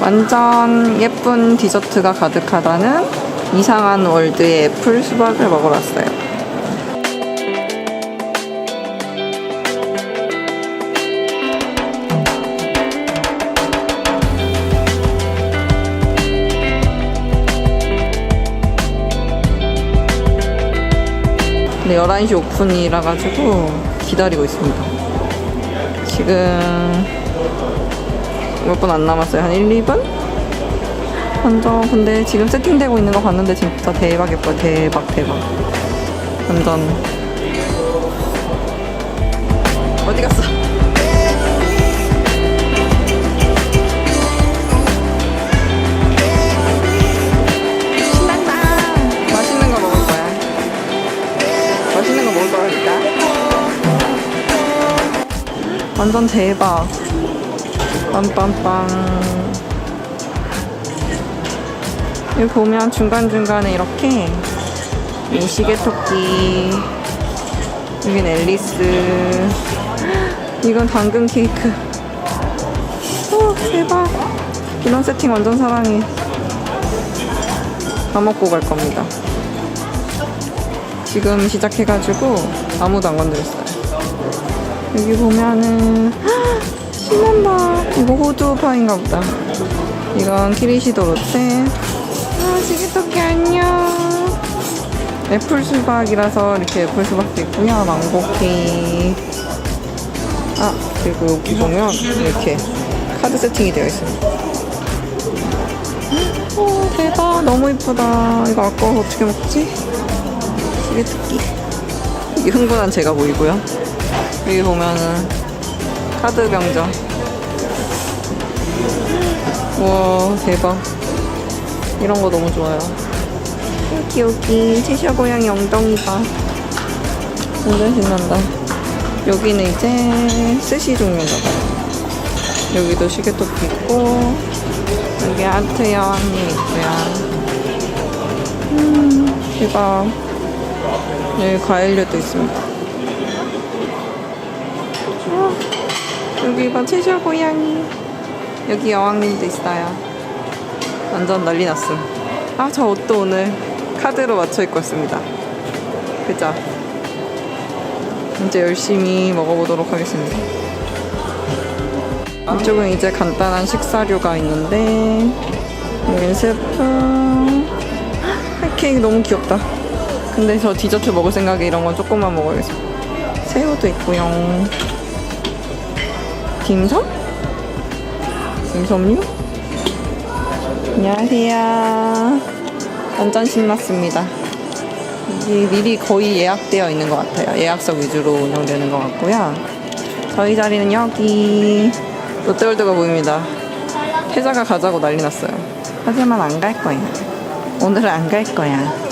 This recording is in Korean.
완전 예쁜 디저트가 가득하다는 이상한 월드의 애플 수박을 먹으러 왔어요. 근데 11시 오픈이라 가지고 기다리고 있습니다. 지금 몇 분 안 남았어요. 한 1, 2분? 완전 근데 지금 세팅되고 있는 거 봤는데 진짜 대박 예뻐요. 대박 대박. 완전 어디 갔어? 완전 대박. 빰빰빰. 여기 보면 중간중간에 이렇게 이 시계토끼, 여긴 앨리스, 이건 당근 케이크. 오, 대박. 이런 세팅 완전 사랑해. 다 먹고 갈 겁니다. 지금 시작해가지고 아무도 안 건드렸어요. 여기 보면은 신난다. 이거 호두 파인가 보다. 이건 키리시도 롯데. 아, 시기토끼 안녕. 애플 수박이라서 이렇게 애플 수박도 있고요. 망고 케이크. 아, 그리고 여기 보면 이렇게 카드 세팅이 되어 있습니다. 오, 대박. 너무 이쁘다. 이거 아까워서 어떻게 먹지? 시기토끼. 이게 흥분한 제가 보이고요. 여기 보면은 카드 병정. 우와 대박. 이런 거 너무 좋아요. 여기 여기 채셔 고양이 엉덩이다. 완전 신난다. 여기는 이제 스시 종류인가 봐요. 여기도 시계토끼 있고 여기 아트 여왕님 있고요. 음 대박. 여기 과일류도 있습니다. 우와, 여기 봐 채셔 고양이. 여기 여왕님도 있어요. 완전 난리 났어. 아, 저 옷도 오늘 카드로 맞춰 입고 왔습니다. 그죠? 이제 열심히 먹어보도록 하겠습니다. 이쪽은 이제 간단한 식사류가 있는데, 여기는 스프. 아, 케이크 너무 귀엽다. 근데 저 디저트 먹을 생각에 이런 건 조금만 먹어야겠습니다. 새우도 있고요. 딤섬? 딤섬류? 안녕하세요. 완전 신났습니다. 이게 미리 거의 예약되어 있는 것 같아요. 예약석 위주로 운영되는 것 같고요. 저희 자리는 여기 롯데월드가 보입니다. 태자가 가자고 난리 났어요. 하지만 안 갈 거야. 오늘은 안 갈 거야.